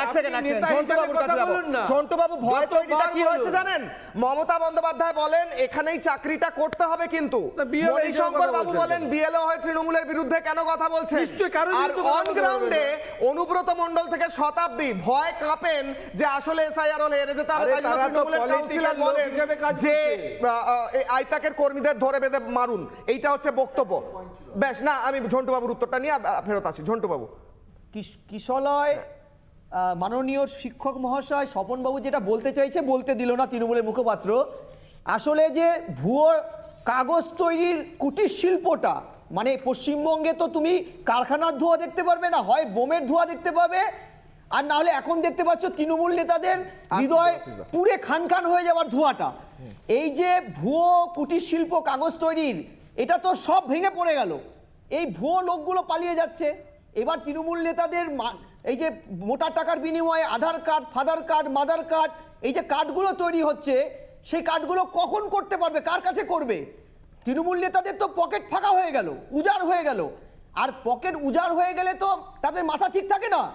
এক সেকেন্ড এক সেকেন্ড ঝন্টু বাবুর কাছে যাব। ঝন্টু বাবু ভয় তৈরিটা কি হয়েছে জানেন? মমতা বন্দ্যোপাধ্যায় বলেন এখানেই চাকরিটা করতে হবে কিন্তু। তা BLO হিসেবে মণিশঙ্কর বাবু বলেন বিএলও হয়ে তৃণমূলের বিরুদ্ধে কেন কথা বলছেন? আর অন গ্রাউন্ডে অনুব্রত মণ্ডল থেকে শতাব্দী ভয় কাঁপেন যে আসলে এসআইআর হলে হেরে যেতে হবে আরে তাই জন্য তৃণমূলের কাউন্সিলর বলেন যে। আইপ্যাকের কর্মীদের ধরে বেঁধে মারুন। এইটা হচ্ছে বক্তব্য। বেশ না আমি ঝন্টু বাবুর উত্তরটা নিয়ে ফেরত আসি। ঝন্টু বাবু। কিশলয় মাননীয় শিক্ষক মহাশয় স্বপনবাবু যেটা বলতে চাইছে বলতে দিল না তৃণমূলের মুখপাত্র। আসলে যে ভুয়ো কাগজ তৈরির কুটির শিল্পটা মানে পশ্চিমবঙ্গে তো তুমি কারখানার ধোঁয়া দেখতে পারবে না হয় বোমের ধোঁয়া দেখতে পাবে আর না হলে এখন দেখতে পাচ্ছ তৃণমূল নেতাদের হৃদয়। পুরে খান খান হয়ে যাওয়ার ধোঁয়াটা। এই যে ভুয়ো কুটির শিল্প কাগজ তৈরির এটা তো সব ভেঙে পড়ে গেল। এই ভুয়ো লোকগুলো পালিয়ে যাচ্ছে। এবার তৃণমূল নেতাদের মা- এই যে মোটা টাকার বিনিময়ে Aadhaar card, father card, mother card, এই যে কার্ডগুলো তৈরি হচ্ছে, সেই কার্ডগুলো কখন করতে পারবে? কার কাছে করবে? তৃণমূল নেতাদের তো পকেট ফাঁকা হয়ে গেল, উজাড় হয়ে গেল। আর পকেট উজাড় হয়ে গেলে তো তাদের মাথা ঠিক থাকে না।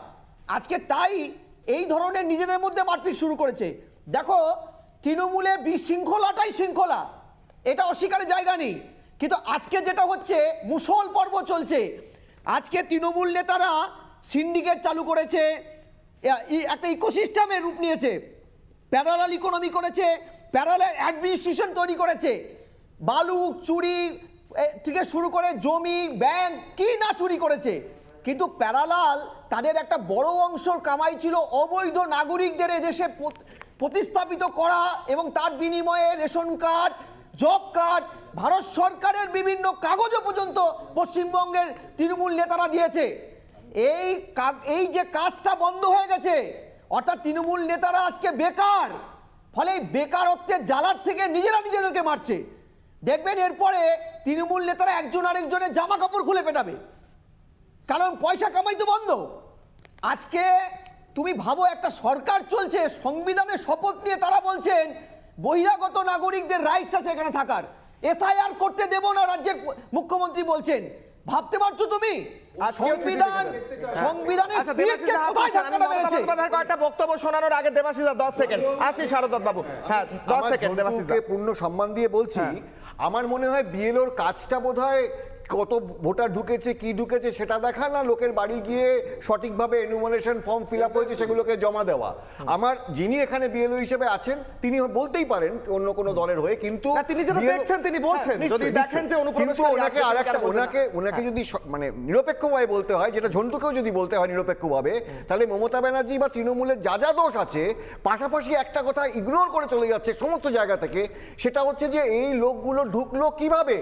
আজকে তাই এই ধরনের নিজেদের মধ্যে মারপিট শুরু করেছে। দেখো, তৃণমূলে বিশৃঙ্খলাটাই শৃঙ্খলা। এটা অস্বীকারের জায়গা নেই। কিন্তু আজকে যেটা হচ্ছে মুসল পর্ব চলছে। আজকে তৃণমূল নেতারা সিন্ডিকেট চালু করেছে একটা ইকোসিস্টেমের রূপ নিয়েছে প্যারালাল ইকোনমি করেছে প্যারালাল অ্যাডমিনিস্ট্রেশন তৈরি করেছে। বালু চুরি থেকে শুরু করে জমি, ব্যাংক, কি না চুরি করেছে। কিন্তু প্যারালাল তাদের একটা বড় অংশর কামাই ছিল অবৈধ নাগরিকদের এদেশে প্রতিস্থাপিত করা এবং তার বিনিময়ে ration card, job card, Bharat সরকারের বিভিন্ন কাগজও পর্যন্ত পশ্চিমবঙ্গের তৃণমূল নেতারা দিয়েছে। এই এই যে কাজটা বন্ধ হয়ে গেছে, অর্থাৎ তৃণমূল নেতারা আজকে বেকার, ফলে এই বেকারত্বের জ্বালার থেকে নিজেরা নিজেদেরকে মারছে। দেখবেন এরপরে তৃণমূল নেতারা একজন আরেকজনের জামা কাপড় খুলে পেটাবে। কারণ পয়সা কামাই তো বন্ধ। আজকে তুমি ভাবো একটা সরকার চলছে, সংবিধানের শপথ নিয়ে তারা বলছেন, বহিরাগত নাগরিকদের রাইটস আছে এখানে থাকার। এসআইআর করতে দেব না রাজ্যের মুখ্যমন্ত্রী বলছেন। ভাবতে পারছ তুমি? আজকেও সংবিধান সংবিধানের আচ্ছা, কয়েকটা বক্তব্য শোনানোর আগে দেবাশিস দশ সেকেন্ড। আসি শারদত বাবু। হ্যাঁ দশ আমার সেকেন্ড দেবাশিস। পূর্ণ সম্মান দিয়ে বলছি হ্যাঁ। আমার মনে হয় বিএলওর কাজটা বোধহয় কত ভোটার ঢুকেছে কি ঢুকেছে সেটা দেখা না লোকের বাড়ি গিয়ে সঠিকভাবে এনুমারেশন ফর্ম ফিল আপ হয়েছে সেগুলোকে জমা দেওয়া। আমার যিনি এখানে বিএলও হিসেবে আছেন তিনি বলতেই পারেন অন্য কোনো দলের হয়ে কিন্তু তিনি যেটা দেখছেন তিনি বলছেন। হ্যাঁ, নিশ্চয়ই, যদি দেখেন যে অনুপ্রবেশকারী আছে, ওনাকে আরেকটা? ওনাকে ওনাকে যদি মানে নিরপেক্ষভাবে বলতে হয় যেটা ঝন্টুকেও যদি বলতে হয় নিরপেক্ষভাবে তাহলে মমতা ব্যানার্জি বা তৃণমূলের যা যা দোষ আছে পাশাপাশি একটা কথা ইগনোর করে চলে যাচ্ছে সমস্ত জায়গা থেকে সেটা হচ্ছে যে এই লোকগুলো ঢুকলো কীভাবে?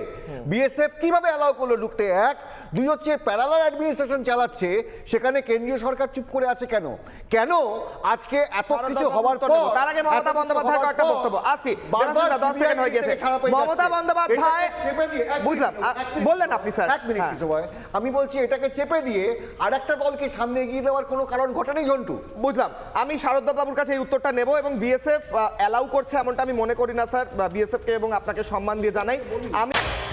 বিএসএফ কীভাবে অ্যালাউ করল ঢুকতে এক দুই হচ্ছে প্যারালাল অ্যাডমিনিস্ট্রেশন চালাচ্ছে সেখানে কেন্দ্রীয় সরকার চুপ করে আছে কেন কেন আজকে এত কিছু হওয়ার পর তার আগে মমতা কিছু কয়েকটা বক্তব্য। আসি। দশ সেকেন্ড হয়ে গেছে। মমতা বন্দ্যোপাধ্যায়- বুঝলাম। বললেন আপনি, স্যার। এক মিনিট হ্যাঁ। সময় আমি বলছি এটাকে চেপে দিয়ে আর একটা দলকে সামনে এগিয়ে দেওয়ার কোনো কারণ ঘটেনি ঝন্টু বুঝলাম আমি শারদা বাবুর কাছে এই উত্তরটা নেব এবং বিএসএফ অ্যালাউ করছে এমনটা আমি মনে করি না স্যার বিএসএফ কে এবং আপনাকে সম্মান দিয়ে জানাই আমি